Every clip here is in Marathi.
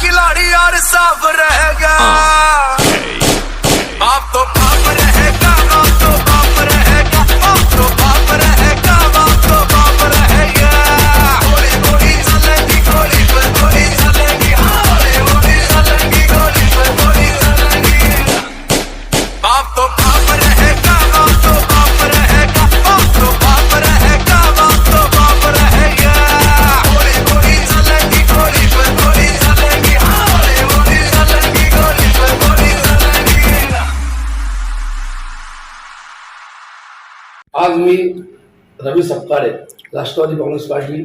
खिलाड़ी यार साफ रहेगा बाप आज मी रवी सपकाळे राष्ट्रवादी काँग्रेस पार्टी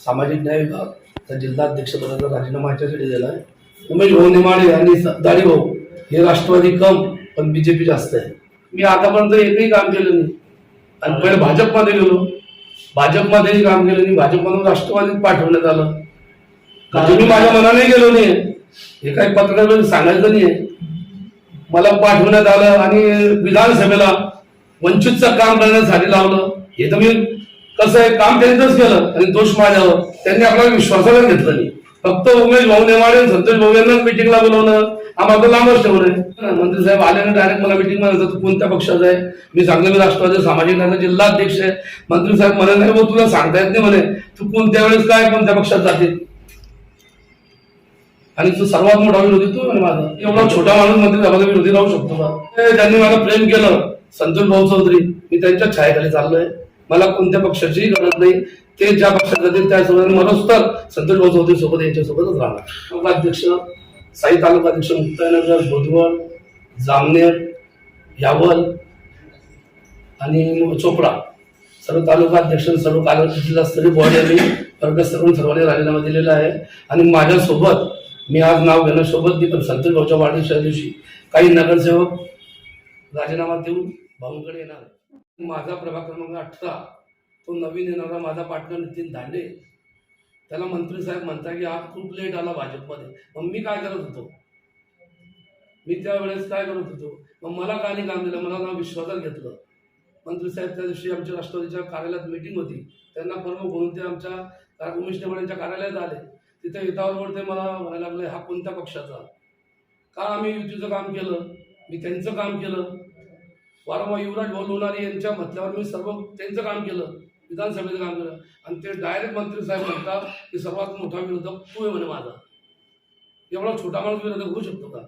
सामाजिक न्याय विभाग जिल्हाध्यक्ष पदाचा राजीनामा याच्यासाठी दिला आहे उमेश भाऊ निमाडे आणि दाडी भाऊ हे राष्ट्रवादी कम पण बीजेपी जास्त आहे. मी आतापर्यंत एकही काम केलं नाही. आणि पहिले भाजपमध्ये गेलो. भाजपमध्येही काम केलं नाही. भाजपमधून राष्ट्रवादीत पाठवण्यात आलं. म्हणजे मी माझ्या मनाने गेलो नाही हे काही पत्रकार सांगायचं नाही मला पाठवण्यात आलं आणि विधानसभेला वंचितचं काम करण्यासाठी लावलं. हे तर मी कसं आहे काम त्यांनीच केलं आणि दोष माझ्यावर. त्यांनी आपल्याला विश्वासाला घेतलं नाही. फक्त उमेश भाऊ नेमाडे संतोष भाऊ यांनाच मिटिंगला बोलवलं. आम्हाला लांबच ठेवलंय. मंत्री साहेब आल्याने डायरेक्ट मला मिटिंग म्हणायचं तू कोणत्या पक्षाचा आहे? मी सांगलं मी राष्ट्रवादी सामाजिक न्याय जिल्हा अध्यक्ष आहे. मंत्री साहेब म्हणे नाही भाऊ तुला सांगता येत नाही म्हणे. तू कोणत्या वेळेस काय कोणत्या पक्षात जाते? आणि तू सर्वात मोठा विरोधी तू आणि माझा. एवढा छोटा माणूस मंत्री सभाचा विरोधी राहू शकतो का? त्यांनी मला प्रेम केलं संतोष भाऊ चौधरी मी त्यांच्या छायाखाली चाललोय. मला कोणत्या पक्षाचीही गरज नाही. ते ज्या पक्षात जातील त्या सोबत मनोज तर संतोष भाऊ चौधरी सोबत यांच्यासोबतच राहणार. उपाध्यक्ष साई तालुका अध्यक्ष मुक्तानगर बोधवड जामनेर यावल आणि चोपडा. सर्व तालुका अध्यक्ष सर्व काल जिल्हास्तरीय बॉडी आम्ही वर्ग करून सर्वांनी राजीनामा दिलेला आहे. आणि माझ्यासोबत मी आज नाव घेणं सोबत पण संतोष भाऊच्या वाढदिवसाच्या दिवशी काही नगरसेवक राजीनामा देऊन भाऊंकडे येणार. माझा प्रभाग क्रमांक अठरा तो नवीन येणारा माझा पार्टनर नितीन दांडे. त्याला मंत्री साहेब म्हणता की आज खूप लेट आला भाजपमध्ये. मग मी काय करत होतो? मी त्यावेळेस काय करत होतो? मग मला का नाही काम दिलं? मला ना विश्वासात घेतलं. मंत्री साहेब त्या दिवशी आमच्या राष्ट्रवादीच्या कार्यालयात मीटिंग होती. त्यांना प्रमुख म्हणून ते आमच्या उमेश कार्यालयात आले. तिथे येतावर ते मला म्हणायला लागले हा कोणत्या पक्षाचा? का आम्ही युतीचं काम केलं? मी त्यांचं काम केलं. वारंवार युवराज भाऊ यांच्या म्हटल्यावर मी सर्व त्यांचं काम केलं विधानसभेचं काम केलं. आणि ते डायरेक्ट मंत्री साहेब म्हणतात की सर्वात मोठा विरोधक तू आहे म्हणे माझा. एवढा छोटा माणूस विरोधक होऊ शकतो का?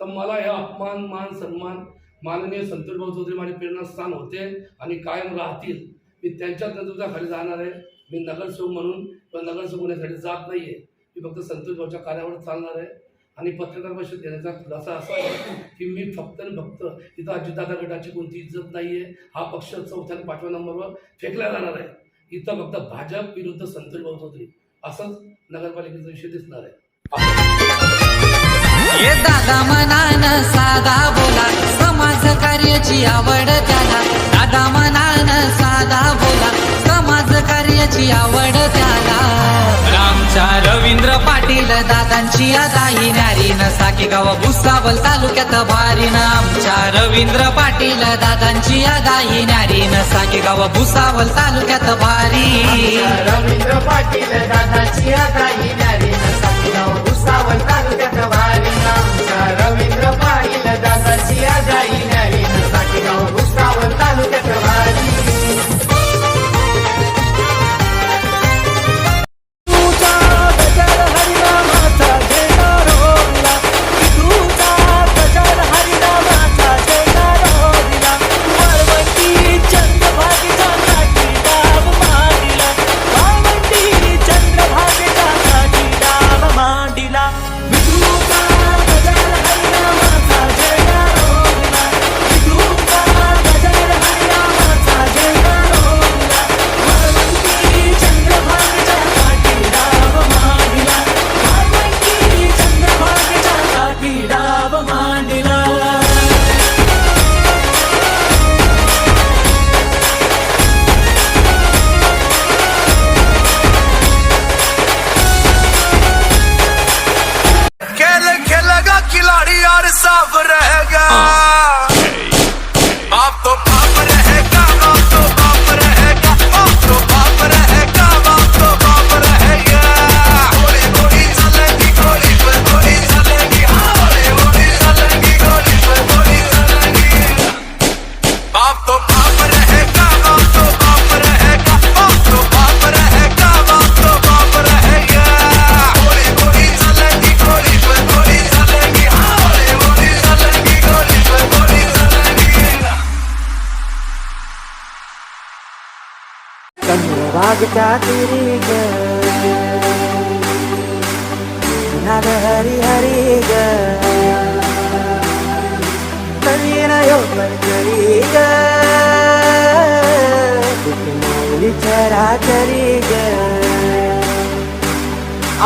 तर मला हे अपमान मान सन्मान माननीय संतोष भाऊ चौधरी माझे प्रेरणास्थान होते आणि कायम राहतील. मी त्यांच्याच नेतृत्वाखाली जाणार आहे. मी नगरसेवक म्हणून किंवा नगरसेवक होण्यासाठी जात नाही आहे मी फक्त संतोष भाऊच्या कार्यावर चालणार आहे. आणि पत्रकार परिषद घेण्याचा खुलासा असा आहे की मी फक्त आणि फक्त तिथं अजितदादा गटाची कोणती इज्जत नाही आहे हा पक्ष चौथ्या पाचव्या नंबरवर फेकला जाणार आहे. इथं फक्त भाजप विरुद्ध संतोष भाऊ चौधरी असंच नगरपालिकेचा विषय दिसणार आहे. ये दादा मनान साधा बोला समाज कार्याची आवड त्याला. दादा मनान साधा बोला समाज कार्याची आवड त्याला. दादांची दाही नारीन साकी गाव भुसावल तालुक्यात भारीन आमच्या रवींद्र पाटील दादांची दाही नारीन साकी गाव भुसावल तालुक्यात भारी. रवींद्र पाटील दादाची काही नारी Uh. चातुरी ग नाद हरी हरी ग नवीन योगन करी ग माऊली चराचरी ग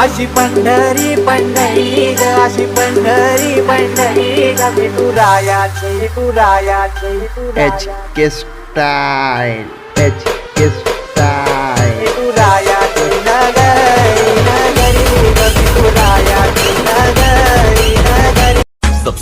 अशी पंढरी पंढरी ग अशी पंढरी पंढरी ग विठुरायाची विठुरायाची H K style H K